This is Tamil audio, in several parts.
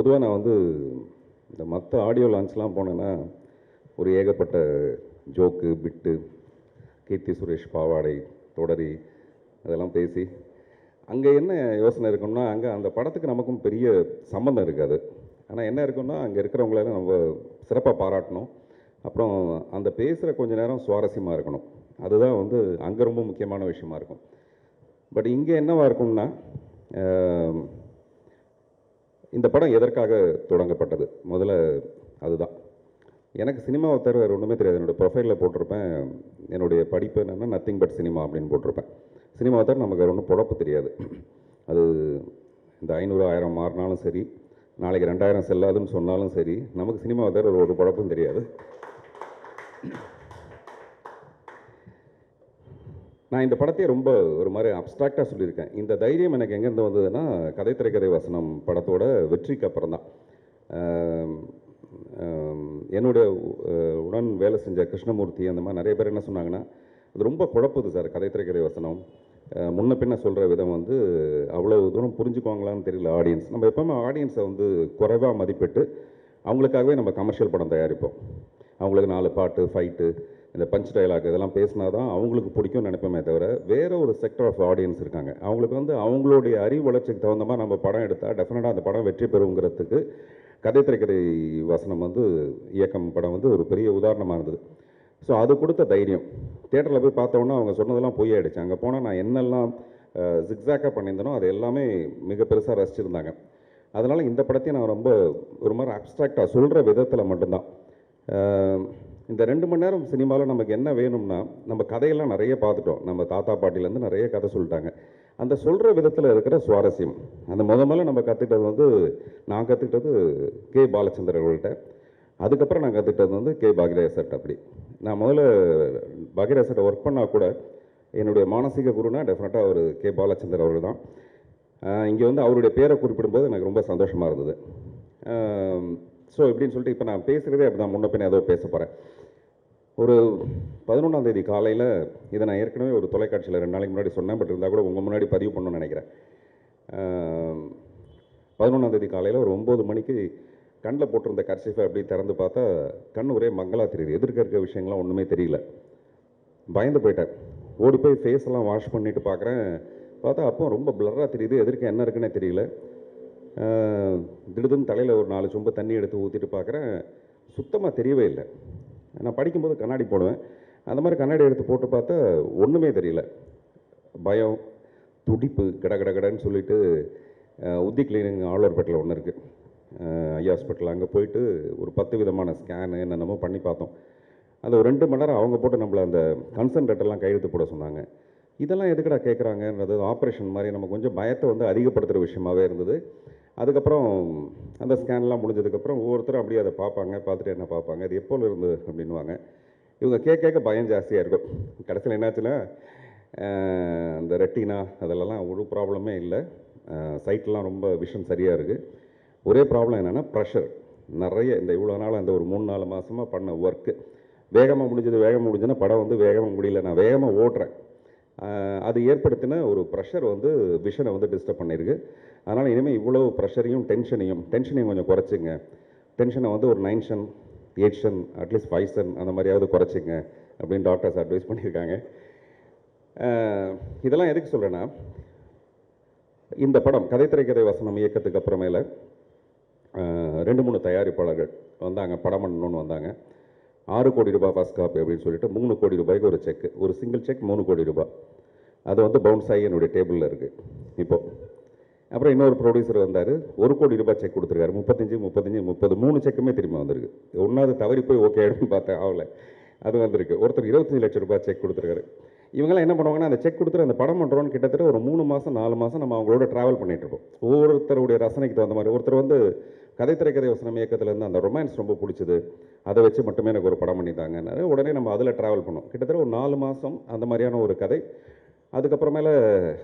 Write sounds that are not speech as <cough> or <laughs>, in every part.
பொதுவாக நான் வந்து இந்த மற்ற ஆடியோ லான்ச்லாம் போனேன்னா ஒரு ஏகப்பட்ட ஜோக்கு பிட்டு கீர்த்தி சுரேஷ் பாவாடை தொடரி அதெல்லாம் பேசி அங்கே என்ன யோசனை இருக்கும்னா அங்கே அந்த படத்துக்கு நமக்கும் பெரிய சம்மந்தம் இருக்காது. ஆனால் என்ன இருக்கும்னா அங்கே இருக்கிறவங்களெல்லாம் நம்ம சிறப்பாக பாராட்டணும். அப்புறம் அந்த பேசுகிற கொஞ்ச நேரம் சுவாரஸ்யமாக இருக்கணும். அதுதான் வந்து அங்கே ரொம்ப முக்கியமான விஷயமா இருக்கும். பட் இங்கே என்னவாக இருக்கும்னா இந்த படம் எதற்காக தொடங்கப்பட்டது? முதல்ல அதுதான். எனக்கு சினிமாவை தவிர வேறு ஒன்றுமே தெரியாது. என்னோடய ப்ரொஃபைலில் போட்டிருப்பேன். என்னுடைய படிப்பு என்னென்னா நத்திங் பட் சினிமா அப்படின்னு போட்டிருப்பேன். சினிமாவை தவிர நமக்கு வேறு ஒன்றும் பொழப்பு தெரியாது. அது இந்த ஐநூறு ஆயிரம் மாறினாலும் சரி நாளைக்கு ரெண்டாயிரம் செல்லாதுன்னு சொன்னாலும் சரி நமக்கு சினிமாவை தவிர ஒரு ஒரு பொழப்பும் தெரியாது. நான் இந்த படத்தையே ரொம்ப ஒரு மாதிரி அப்ட்ராக்டாக சொல்லியிருக்கேன். இந்த தைரியம் எனக்கு எங்கேருந்து வந்ததுன்னா கதை திரைக்கதை வசனம் படத்தோட வெற்றிக்கு அப்புறம் தான் என்னுடைய உடன் வேலை செஞ்ச கிருஷ்ணமூர்த்தி அந்த மாதிரி நிறைய பேர் என்ன சொன்னாங்கன்னா அது ரொம்ப குழப்புது சார் கதை திரைக்கதை வசனம் முன்ன பின்ன சொல்கிற விதம் வந்து அவ்வளோ தூரம் புரிஞ்சுக்குவாங்களான்னு தெரியல ஆடியன்ஸ் நம்ம எப்போவுமே ஆடியன்ஸை வந்து குறைவாக மதிப்பிட்டு அவங்களுக்காகவே நம்ம கமர்ஷியல் படம் தயாரிப்போம். அவங்களுக்கு நாலு பாட்டு ஃபைட்டு இந்த பஞ்ச் டயலாக் இதெல்லாம் பேசினா தான் அவங்களுக்கு பிடிக்கும்னு நினைப்போமே தவிர வேறு ஒரு செக்டர் ஆஃப் ஆடியன்ஸ் இருக்காங்க. அவங்களுக்கு வந்து அவங்களுடைய அறிவு வளர்ச்சிக்கு தகுந்த மாதிரி நம்ம படம் எடுத்தால் டெஃபினட்டாக அந்த படம் வெற்றி பெறுங்கிறதுக்கு கதை திரைக்கதை வசனம் வந்து இயக்கம் படம் வந்து ஒரு பெரிய உதாரணமாக இருந்தது. ஸோ அது கொடுத்த தைரியம். தேட்டரில் போய் பார்த்தோன்னா அவங்க சொன்னதெல்லாம் பொய் ஆகிடுச்சு அங்கே போனால் நான் என்னெல்லாம் ஜிக்ஸாக்காக பண்ணியிருந்தனோ அது எல்லாமே மிக பெருசாக ரசிச்சிருந்தாங்க. அதனால் இந்த படத்தையும் நான் ரொம்ப ஒரு மாதிரி அப்ட்ராக்டாக சொல்கிற விதத்தில் மட்டும்தான். இந்த ரெண்டு மணி நேரம் சினிமாவில் நமக்கு என்ன வேணும்னா நம்ம கதையெல்லாம் நிறைய பார்த்துட்டோம். நம்ம தாத்தா பாட்டிலேருந்து நிறைய கதை சொல்லிட்டாங்க. அந்த சொல்கிற விதத்தில் இருக்கிற சுவாரஸ்யம். அந்த முத முதல்ல நம்ம கற்றுக்கிட்டது வந்து நான் கற்றுக்கிட்டது கே. பாலச்சந்தர் அவர்கள்ட்ட. அதுக்கப்புறம் நான் கற்றுக்கிட்டது வந்து கே. பாகிரேசட் அப்படி. நான் முதல்ல பாகிரேசட்டை ஒர்க் பண்ணால் கூட என்னுடைய மானசீக குருனா டெஃபினட்டாக அவர் கே. பாலச்சந்தர் அவர்கள் தான். இங்கே வந்து அவருடைய பேரை குறிப்பிடும்போது எனக்கு ரொம்ப சந்தோஷமாக இருந்தது. ஸோ இப்படின்னு சொல்லிட்டு இப்போ நான் பேசுகிறதே அப்படி தான் முன்ன பின்ன ஏதோ பேச போகிறேன் ஒரு பதினொன்றாம் தேதி காலையில் இதை நான் ஏற்கனவே ஒரு தொலைக்காட்சியில் ரெண்டு நாளைக்கு முன்னாடி சொன்னேன் பட் இருந்தால் கூட உங்கள் முன்னாடி பதிவு பண்ணணும்னு நினைக்கிறேன். பதினொன்றாம் தேதி காலையில் ஒரு ஒம்பது மணிக்கு கண்ணில் போட்டிருந்த கர்சிஃபை அப்படி திறந்து பார்த்தா கண் ஒரே மங்களா தெரியுது. எதிர்க்க இருக்க விஷயங்கள்லாம் ஒன்றுமே தெரியல. பயந்து போயிட்டேன். ஓடி போய் ஃபேஸ் எல்லாம் வாஷ் பண்ணிட்டு பார்க்குறேன் பார்த்தா அப்போ ரொம்ப பிளராக தெரியுது. எதிர்க்க என்ன இருக்குன்னே தெரியல. திடுதுன்னு தலையில் ஒரு நாலு சொம்பு தண்ணி எடுத்து ஊற்றிட்டு பார்க்குறேன் சுத்தமாக தெரியவே இல்லை. நான் படிக்கும்போது கண்ணாடி போடுவேன். அந்த மாதிரி கண்ணாடி எடுத்து போட்டு பார்த்தா ஒன்றுமே தெரியல. பயம் துடிப்பு கட கட கடன்னு சொல்லிட்டு உத்தி கிளீனிங் ஆழ்வார்பேட்டில் ஒன்று இருக்குது ஐயா ஹாஸ்பிட்டல். அங்கே போயிட்டு ஒரு பத்து விதமான ஸ்கேனு என்னென்னமோ பண்ணி பார்த்தோம். அந்த ஒரு ரெண்டு மணி நேரம் அவங்க போட்டு நம்மளை அந்த கன்சன்ட்ரேட்டெல்லாம் கையெழுத்து போட சொன்னாங்க. இதெல்லாம் எதுக்கடா கேட்குறாங்கன்றது ஆப்ரேஷன் மாதிரி நம்ம கொஞ்சம் பயத்தை வந்து அதிகப்படுத்துகிற விஷயமாவே இருந்தது. அதுக்கப்புறம் அந்த ஸ்கேன்லாம் முடிஞ்சதுக்கப்புறம் ஒவ்வொருத்தரும் அப்படியே அதை பார்ப்பாங்க பார்த்துட்டு என்ன பார்ப்பாங்க அது எப்போல இருந்து அப்படின்வாங்க இவங்க கேட்க கேட்க பயம் ஜாஸ்தியாக இருக்கும். கடைசியில் என்னாச்சுன்னா அந்த ரெட்டினா அதெல்லாம் ஒரு ப்ராப்ளமே இல்லை. சைட்லாம் ரொம்ப விஷன் சரியாக இருக்குது ஒரே ப்ராப்ளம் என்னென்னா ப்ரெஷர் நிறைய இந்த இவ்வளோ நாள் அந்த ஒரு மூணு நாலு மாதமாக பண்ண ஒர்க்கு வேகமாக முடிஞ்சது வேகமாக முடிஞ்சுன்னா படம் வந்து வேகமாக முடியல. நான் வேகமாக ஓட்டுறேன். அது ஏற்படுத்தின ஒரு ப்ரெஷர் வந்து விஷனை வந்து டிஸ்டர்ப் பண்ணியிருக்கு அதனால் இனிமேல் இவ்வளோ ப்ரெஷரையும் டென்ஷனையும் டென்ஷனையும் கொஞ்சம் குறைச்சிங்க. டென்ஷனை வந்து ஒரு நைன் ஷன் எயிட் ஷன் அட்லீஸ்ட் ஃபைவ் ஷன் அந்த மாதிரியாவது குறைச்சிங்க அப்படின்னு டாக்டர்ஸ் அட்வைஸ் பண்ணியிருக்காங்க. இதெல்லாம் எதுக்கு சொல்கிறேன்னா இந்த படம் கதை திரைக்கதை வசனம் இயக்கத்துக்கு அப்புறமேல ரெண்டு மூணு தயாரிப்பாளர்கள் வந்தாங்க படம் பண்ணணும்னு வந்தாங்க. ஆறு கோடி ரூபாய் ஃபஸ்ட் காப்பி அப்படின்னு சொல்லிட்டு மூணு கோடி ரூபாய்க்கு ஒரு செக் ஒரு சிங்கிள் செக் மூணு கோடி ரூபாய். அது வந்து பவுன்ஸ் ஆகி என்னுடைய டேபிளில் இருக்குது இப்போது அப்புறம் இன்னொரு ப்ரொடியூசர் வந்தார் ஒரு கோடி ரூபாய் செக் கொடுத்துருக்காரு. முப்பத்தஞ்சு முப்பத்தஞ்சு முப்பது மூணு செக்குமே திரும்ப வந்திருக்கு. ஒன்றாவது தவறி போய் ஓகே ஆகிடும்னு பார்த்தேன் ஆகலை. அது வந்திருக்கு. ஒருத்தர் இருபத்தஞ்சு லட்சம் ரூபாய் செக் கொடுத்துருக்காரு. இவங்கெல்லாம் என்ன பண்ணுவாங்கன்னா அந்த செக் கொடுத்துட்டு அந்த படம் பண்ணுறோன்னு கிட்டத்தட்ட ஒரு மூணு மாதம் நாலு மாதம் நம்ம அவங்களோட ட்ராவல் பண்ணிட்டு ஒவ்வொருத்தருடைய ரசனைக்கு தகுந்த மாதிரி. ஒருத்தர் வந்து கதை திரைக்கதை வசனம் இயக்கத்துலேருந்து அந்த ரொமான்ஸ் ரொம்ப பிடிச்சது. அதை வச்சு மட்டுமே எனக்கு ஒரு படம் பண்ணித்தாங்கன்னாரு உடனே நம்ம அதில் ட்ராவல் பண்ணோம். கிட்டத்தட்ட ஒரு நாலு மாதம் அந்த மாதிரியான ஒரு கதை. அதுக்கப்புறமேல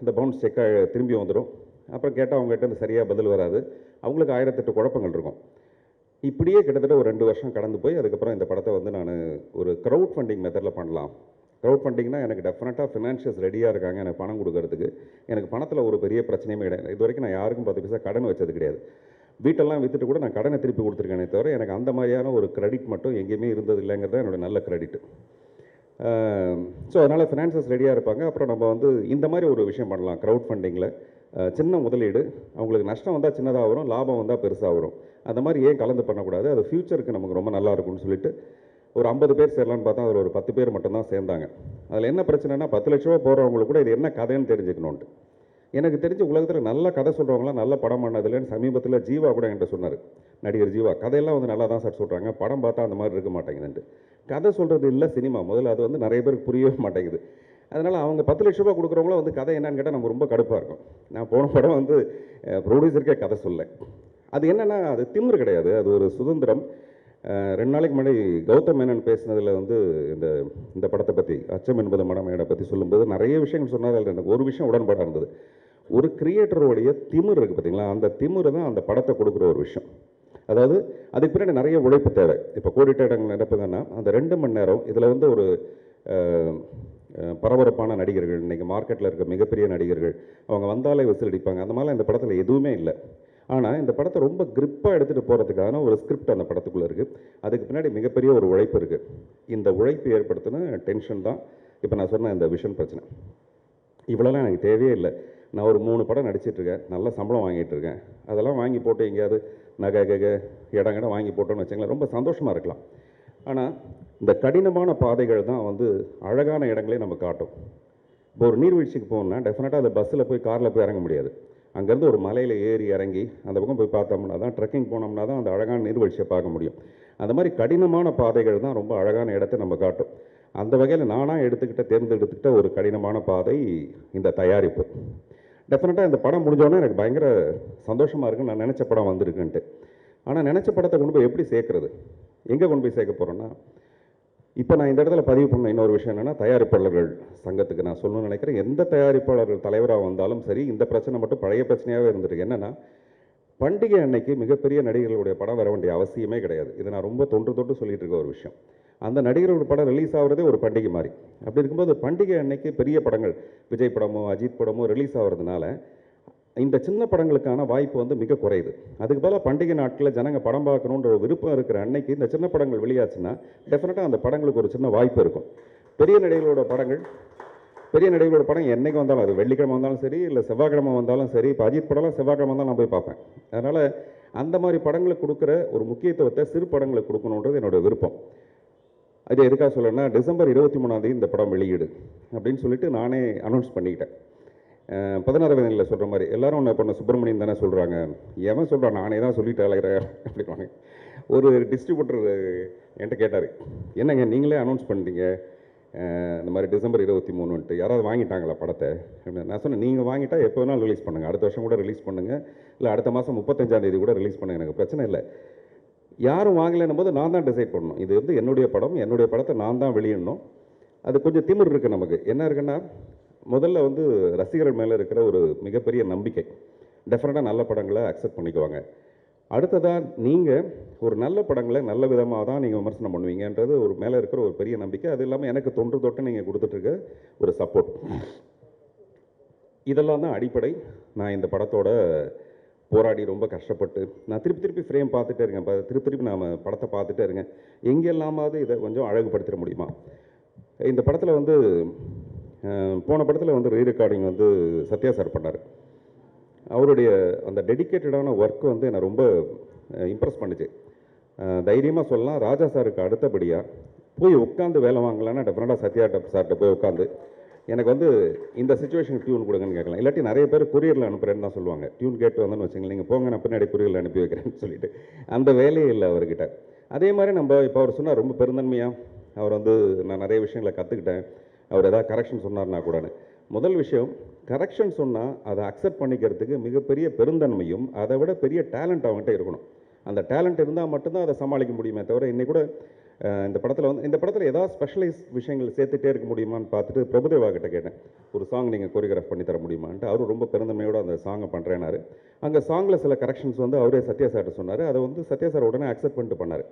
இந்த பவுன்ஸ் செக்கை திரும்பி வந்துடும் அப்புறம் கேட்டால் அவங்ககிட்ட இந்த சரியாக பதில் வராது. அவங்களுக்கு ஆயிரத்தெட்டு குழப்பங்கள் இருக்கும். இப்படியே கிட்டத்தட்ட ஒரு ரெண்டு வருஷம் கடந்து போய் அதுக்கப்புறம் இந்த படத்தை வந்து நான் ஒரு க்ரௌட் ஃபண்டிங் மெத்தடில் பண்ணலாம். க்ரௌட் ஃபண்டிங்னா எனக்கு டெஃபினட்டாக ஃபினான்ஷியல்ஸ் ரெடியாக இருக்காங்க. எனக்கு பணம் கொடுக்கறதுக்கு. எனக்கு பணத்தில் ஒரு பெரிய பிரச்சனையுமே கிடையாது. இது வரைக்கும் நான் யாருக்கும் பத்து பைசா கடன் வச்சது கிடையாது. வீட்டெல்லாம் விற்றுட்டு கூட நான் கடனை திருப்பி கொடுத்துருக்கேனே தவிர எனக்கு அந்த மாதிரியான ஒரு கிரெடிட் மட்டும் எங்கேயுமே இருந்தது இல்லைங்கிறது தான் என்னோட நல்ல கிரெடிட் ஸோ அதனால் ஃபினான்சஸ் ரெடியாக இருப்பாங்க. அப்புறம் நம்ம வந்து இந்த மாதிரி ஒரு விஷயம் பண்ணலாம். க்ரௌட் ஃபண்டிங்கில் சின்ன முதலீடு. அவங்களுக்கு நஷ்டம் வந்தால் சின்னதாக வரும் லாபம் வந்தால் பெருசாக வரும். அந்த மாதிரி ஏன் கலந்து பண்ணக்கூடாது? அது ஃப்யூச்சருக்கு நமக்கு ரொம்ப நல்லா இருக்கும்னு சொல்லிட்டு ஒரு ஐம்பது பேர் சேரலான்னு பார்த்தா அதில் ஒரு பத்து பேர் மட்டும்தான் சேர்ந்தாங்க. அதில் என்ன பிரச்சனைனா பத்து லட்ச ரூபா போகிறவங்களுக்கு கூட இது என்ன கதைன்னு தெரிஞ்சுக்கணுன்ட்டு எனக்கு தெரிஞ்ச உலகத்தில் நல்ல கதை சொல்கிறவங்களாம் நல்ல படம் பண்ணதில்லைன்னு சமீபத்தில் ஜீவா கூட என்கிட்ட சொன்னார். நடிகர் ஜீவா கதையெல்லாம் வந்து நல்லா தான் சார் சொல்கிறாங்க படம் பார்த்தா அந்த மாதிரி இருக்க மாட்டேங்குதுன்ட்டு. கதை சொல்கிறது இல்லை சினிமா. முதல்ல அது வந்து நிறைய பேருக்கு புரியவே <laughs> மாட்டேங்குது. அதனால் அவங்க பத்து லட்ச ரூபா கொடுக்குறவங்களும் வந்து கதை என்னன்னு கேட்டால் நம்ம ரொம்ப கடுப்பாக இருக்கும். நான் போன படம் வந்து ப்ரொடியூசருக்கே கதை சொல்ல. அது என்னென்னா அது திமிரு கிடையாது. அது ஒரு சுதந்திரம். ரெண்டு நாளைக்கு முன்னாடி கௌதம் மேனன் பேசினதில் வந்து இந்த இந்த படத்தை பற்றி அச்சம் என்பது மடமையடை பற்றி சொல்லும்போது நிறைய விஷயங்கள் சொன்னார் எனக்கு ஒரு விஷயம் உடன்பாடாக இருந்தது. ஒரு கிரியேட்டருடைய திமிர் இருக்குது பார்த்தீங்களா? அந்த திமிர் தான் அந்த படத்தை கொடுக்குற ஒரு விஷயம். அதாவது அதுக்கு பின்னாடி நிறைய உழைப்பு தேவை. இப்போ கோடிட்ட இடங்கள் நடப்புங்கன்னா அந்த ரெண்டு மணி நேரம் இதில் வந்து ஒரு பரபரப்பான நடிகர்கள் இன்றைக்கி மார்க்கெட்டில் இருக்க மிகப்பெரிய நடிகர்கள் அவங்க வந்தாலே விசில் அடிப்பாங்க. அந்த மாதிரிலாம் இந்த படத்தில் எதுவுமே இல்லை. ஆனால் இந்த படத்தை ரொம்ப கிரிப்பாக எடுத்துகிட்டு போகிறதுக்கான ஒரு ஸ்கிரிப்ட் அந்த படத்துக்குள்ளே இருக்குது அதுக்கு பின்னாடி மிகப்பெரிய ஒரு உழைப்பு இருக்குது இந்த உழைப்பு ஏற்படுத்தின டென்ஷன் தான் இப்போ நான் சொன்ன இந்த விஷன் பிரச்சனை. இவ்வளோலாம் எனக்கு தேவையே இல்லை. நான் ஒரு மூணு படம் நடிச்சிட்டு இருக்கேன். நல்ல சம்பளம் வாங்கிட்டு இருக்கேன். அதெல்லாம் வாங்கி போட்டு எங்கேயாவது நகை கக இடம் கிடம் வாங்கி போட்டோன்னு வச்சுங்களேன் ரொம்ப சந்தோஷமாக இருக்கலாம். ஆனால் இந்த கடினமான பாதைகள் தான் வந்து அழகான இடங்களே நம்ம காட்டும். இப்போ ஒரு நீர்வீழ்ச்சிக்கு போகணும்னா டெஃபினட்டாக அந்த பஸ்ஸில் போய் காரில் போய் இறங்க முடியாது. அங்கேருந்து ஒரு மலையில் ஏறி இறங்கி அந்த பக்கம் போய் பார்த்தோம்னா தான் ட்ரெக்கிங் போனோம்னா தான் அந்த அழகான நீர்வீழ்ச்சியை பார்க்க முடியும். அந்த மாதிரி கடினமான பாதைகள் தான் ரொம்ப அழகான இடத்தை நம்ம காட்டும். அந்த வகையில் நானாக எடுத்துக்கிட்ட தேர்ந்தெடுத்துக்கிட்ட ஒரு கடினமான பாதை இந்த தயாரிப்பு. டெஃபினட்டாக இந்த படம் முடிஞ்சோடனே எனக்கு பயங்கர சந்தோஷமாக இருக்குன்னு நான் நினச்ச படம் வந்திருக்குன்ட்டு. ஆனால் நினச்ச படத்தை கொண்டு போய் எப்படி சேர்க்குறது? எங்கே கொண்டு போய் சேர்க்க போகிறோன்னா இப்போ நான் இந்த இடத்துல பதிவு பண்ண இன்னொரு விஷயம் என்னென்னா தயாரிப்பாளர்கள் சங்கத்துக்கு நான் சொல்லணும்னு நினைக்கிறேன். எந்த தயாரிப்பாளர்கள் தலைவராக வந்தாலும் சரி இந்த பிரச்சனை மட்டும் பழைய பிரச்சனையாகவே இருந்திருக்கு. என்னென்னா பண்டிகை அன்னைக்கு மிகப்பெரிய நடிகர்களுடைய படம் வர வேண்டிய அவசியமே கிடையாது. இது நான் ரொம்ப தொன்று தொட்டு சொல்லிகிட்டு இருக்க ஒரு விஷயம். அந்த நடிகர்களோட படம் ரிலீஸ் ஆகுறதே ஒரு பண்டிகை மாதிரி. அப்படி இருக்கும்போது பண்டிகை அன்னைக்கு பெரிய படங்கள் விஜய் படமோ அஜித் படமோ ரிலீஸ் ஆகிறதுனால இந்த சின்ன படங்களுக்கான வாய்ப்பு வந்து மிக குறையுது. அதுக்கு பதிலாக பண்டிகை நாட்களில் ஜனங்க படம் பார்க்கணுன்ற ஒரு விருப்பம் இருக்கிற அன்னைக்கு இந்த சின்ன படங்கள் வெளியாச்சுன்னா டெஃபினட்டாக அந்த படங்களுக்கு ஒரு சின்ன வாய்ப்பு இருக்கும். பெரிய நடிகர்களோட படங்கள் பெரிய நடிகர்களோட படம் என்றைக்கு வந்தாலும் அது வெள்ளிக்கிழமை வந்தாலும் சரி இல்லை செவ்வாய்க்கிழமை வந்தாலும் சரி இப்போ அஜித் படம்லாம் செவ்வாய்க்கிழமை தான் நான் போய் பார்ப்பேன். அதனால் அந்த மாதிரி படங்களுக்கு கொடுக்குற ஒரு முக்கியத்துவத்தை சிறு படங்களுக்கு கொடுக்கணுன்றது என்னோட விருப்பம். அது எதுக்காக சொல்லணும்னா டிசம்பர் இருபத்தி மூணாந்தேதி இந்த படம் வெளியீடு அப்படின்னு சொல்லிட்டு நானே அனௌன்ஸ் பண்ணிக்கிட்டேன். பதினாறு வயதில் சொல்கிற மாதிரி எல்லாரும் ஒன்று பண்ண சுப்பிரமணியன் தானே சொல்கிறாங்க எவன் சொல்கிறான் நானே தான் சொல்லிட்டு அழகிறேன் அப்படின்வாங்க ஒரு டிஸ்ட்ரிபியூட்டர் என்கிட்ட கேட்டார் என்னங்க நீங்களே அனௌன்ஸ் பண்ணிட்டீங்க? இந்த மாதிரி டிசம்பர் இருபத்தி மூணுன்ட்டு. யாராவது வாங்கிட்டாங்களா படத்தை? அப்படின்னு நான் சொன்னேன் நீங்கள் வாங்கிட்டா எப்போ வேணாலும் ரிலீஸ் பண்ணுங்கள் அடுத்த வருஷம் கூட ரிலீஸ் பண்ணுங்கள் இல்லை அடுத்த மாதம் முப்பத்தஞ்சாந்தேதி கூட ரிலீஸ் பண்ணுங்கள் எனக்கு பிரச்சனை இல்லை. யாரும் வாங்கலைன்னும் போது நான் தான் டிசைட் பண்ணணும். இது வந்து என்னுடைய படம் என்னுடைய படத்தை நான் தான் வெளியிடணும். அது கொஞ்சம் திமிர் இருக்குது நமக்கு. என்ன இருக்குன்னா முதல்ல வந்து ரசிகர்கள் மேலே இருக்கிற ஒரு மிகப்பெரிய நம்பிக்கை. டெஃபினட்டாக நல்ல படங்களை அக்செப்ட் பண்ணிக்குவாங்க. அடுத்ததாக நீங்கள் ஒரு நல்ல படங்களை நல்ல விதமாக தான் நீங்கள் விமர்சனம் பண்ணுவீங்கன்றது ஒரு மேலே இருக்கிற ஒரு பெரிய நம்பிக்கை. அது இல்லாமல் எனக்கு தொன்று தொட்டு நீங்கள் கொடுத்துட்ருக்க ஒரு சப்போர்ட் இதெல்லாம் தான் அடிப்படை. நான் இந்த படத்தோட போராடி ரொம்ப கஷ்டப்பட்டு நான் திருப்பி திருப்பி ஃப்ரேம் பார்த்துட்டே இருக்கேன். ப- திருப்பி திருப்பி நாம் படத்தை பார்த்துட்டே இருக்கேன். எங்கெல்லாமாவது இதை கொஞ்சம் அழகுபடுத்திட முடியுமா? இந்த படத்தில் வந்து போன படத்தில் வந்து ரீ ரெக்கார்டிங் வந்து சத்யா சார் பண்ணார். அவருடைய அந்த டெடிக்கேட்டடான ஒர்க் வந்து என்னை ரொம்ப இம்ப்ரெஸ் பண்ணுச்சு. தைரியமாக சொல்லலாம் ராஜா சாருக்கு அடுத்தபடியாக போய் உட்காந்து வேலை வாங்கலான்னா டெஃபினட்டாக சத்யா சார்கிட்ட போய் உட்காந்து எனக்கு வந்து இந்த சுச்சுவேஷன் டியூன் கொடுங்கன்னு கேட்கலாம். இல்லாட்டி நிறைய பேர் கொரியரில் அனுப்புகிறேன்னு தான் சொல்லுவாங்க. டியூன் கேட்டு வந்தேன்னு வச்சுங்களேன் நீங்கள் போங்க நான் பின்னாடி கொரியரில் அனுப்பி வைக்கிறேன்னு சொல்லிட்டு. அந்த வேலையே இல்லை அவர்கிட்ட. அதே மாதிரி நம்ம இப்போ அவர் சொன்னால் ரொம்ப பெருந்தன்மையாக அவர் வந்து நான் நிறைய விஷயங்களை கற்றுக்கிட்டேன் அவர் ஏதாவது கரெக்ஷன் சொன்னார்னா கூடன்னு. முதல் விஷயம் கரெக்ஷன் சொன்னால் அதை அக்செப்ட் பண்ணிக்கிறதுக்கு மிகப்பெரிய பெருந்தன்மையும் அதை விட பெரிய டேலண்ட் அவங்ககிட்ட இருக்கணும். அந்த டேலண்ட் இருந்தால் மட்டும்தான் அதை சமாளிக்க முடியுமே தவிர இன்னைக்கு கூட இந்த படத்தில் வந்து இந்த படத்தில் ஏதாவது ஸ்பெஷலைஸ் விஷயங்கள் சேர்த்துட்டே இருக்க முடியுமான்னு பார்த்துட்டு பிரபுதேவா கிட்ட கேட்டேன். ஒரு சாங் நீங்கள் கொரியோகிராஃப் பண்ணி தர முடியுமான்ட்டு. அவரும் ரொம்ப பெருந்தன்மையோடு அந்த சாங்கை பண்ணுறேனாரு அங்கே சாங்கில் சில கரெக்ஷன்ஸ் வந்து அவரே சத்யா சார்ட்ட சொன்னார். அதை வந்து சத்யா சார் உடனே அக்செப்ட் பண்ணிட்டு பண்ணார்.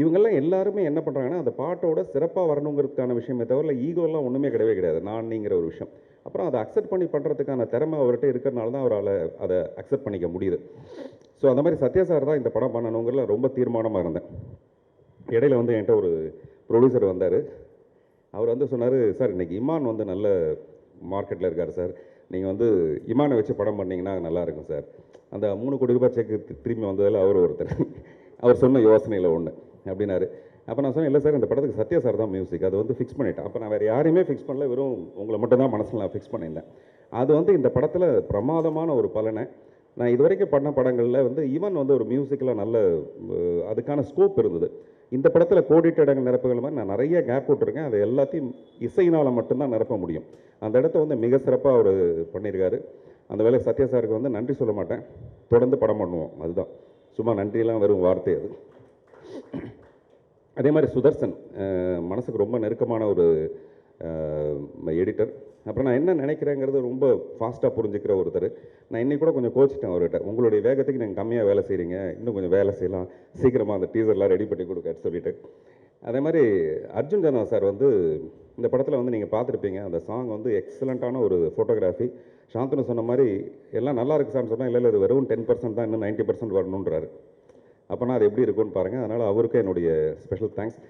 இவங்கெல்லாம் எல்லாருமே என்ன பண்ணுறாங்கன்னா அந்த பாட்டோட சிறப்பாக வரணுங்கிறதுக்கான விஷயமே தவிர ஈகோலாம் ஒன்றுமே கிடையவே கிடையாது. நான் நீங்கிற ஒரு விஷயம். அப்புறம் அதை அக்செப்ட் பண்ணி பண்ணுறதுக்கான திறமை அவர்கிட்ட இருக்கிறனால தான் அவரால் அதை அக்செப்ட் பண்ணிக்க முடியுது. ஸோ அந்த மாதிரி சத்யா சார் தான் இந்த படம் பண்ணணுங்கிறதுல ரொம்ப தீர்மானமாக இருந்தேன். இடையில வந்து என்கிட்ட ஒரு ப்ரொடியூசர் வந்தார். அவர் வந்து சொன்னார் சார் இன்றைக்கி இமான் வந்து நல்ல மார்க்கெட்டில் இருக்கார் சார் நீங்கள் வந்து இமானை வச்சு படம் பண்ணிங்கன்னா நல்லாயிருக்கும் சார் அந்த மூணு கோடி ரூபாய் செக் திரும்பி வந்ததில் அவர் ஒருத்தர். அவர் சொன்ன யோசனையில் ஒன்று அப்படின்னாரு. அப்போ நான் சொன்னேன் இல்லை சார் இந்த படத்துக்கு சத்யா சார் தான் மியூசிக் அது வந்து ஃபிக்ஸ் பண்ணிட்டேன். அப்போ நான் வேறு யாரையுமே ஃபிக்ஸ் பண்ணல வெறும் உங்களை மட்டும் தான் மனசில் நான் ஃபிக்ஸ் பண்ணியிருந்தேன். அது வந்து இந்த படத்தில் பிரமாதமான ஒரு பலனை. நான் இது வரைக்கும் பண்ண படங்களில் வந்து ஈவன் வந்து ஒரு மியூசிக்கில் நல்ல அதுக்கான ஸ்கோப் இருந்தது. இந்த படத்தில் கோடிட்ட இடங்கள் நிரப்புகள் மாதிரி நான் நிறைய கேப் விட்டுருக்கேன். அதை எல்லாத்தையும் இசையினால் மட்டும்தான் நிரப்ப முடியும். அந்த இடத்த வந்து மிக சிறப்பாக அவர் பண்ணியிருக்காரு. அந்த வேலை சத்யா சாருக்கு வந்து நன்றி சொல்ல மாட்டேன். தொடர்ந்து படம் பண்ணுவோம். அதுதான். சும்மா நன்றியெல்லாம் வெறும் வார்த்தை அது. <clears throat> அதே மாதிரி சுதர்சன் மனசுக்கு ரொம்ப நெருக்கமான ஒரு எடிட்டர் அப்புறம் நான் என்ன நினைக்கிறேங்கிறது ரொம்ப ஃபாஸ்ட்டாக புரிஞ்சுக்கிற ஒருத்தர். நான் இன்னைக்கு கூட கொஞ்சம் கோச்சிட்டேன் அவர்கிட்ட. உங்களுடைய வேகத்துக்கு நீங்கள் கம்மியாக வேலை செய்கிறீங்க இன்னும் கொஞ்சம் வேலை செய்யலாம். சீக்கிரமாக அந்த டீசர்லாம் ரெடி பண்ணி கொடுக்க சொல்லிட்டு. அதே மாதிரி அர்ஜுன் ஜனா சார் வந்து இந்த படத்தில் வந்து நீங்கள் பார்த்துருப்பீங்க. அந்த சாங் வந்து எக்ஸலண்ட்டான ஒரு ஃபோட்டோகிராஃபி சாந்தனு சொன்ன மாதிரி எல்லாம் நல்லா இருக்கு சார்னு சொன்னால் இல்லை இல்லை இது வெறும் டென் பர்சன்ட் தான். இன்னும் நைன்ட்டி பர்சன்ட் வரணுன்றாரு அப்போனா அது எப்படி இருக்கும்னு பாருங்கள் அதனால் அவருக்கும் என்னுடைய ஸ்பெஷல் தேங்க்ஸ்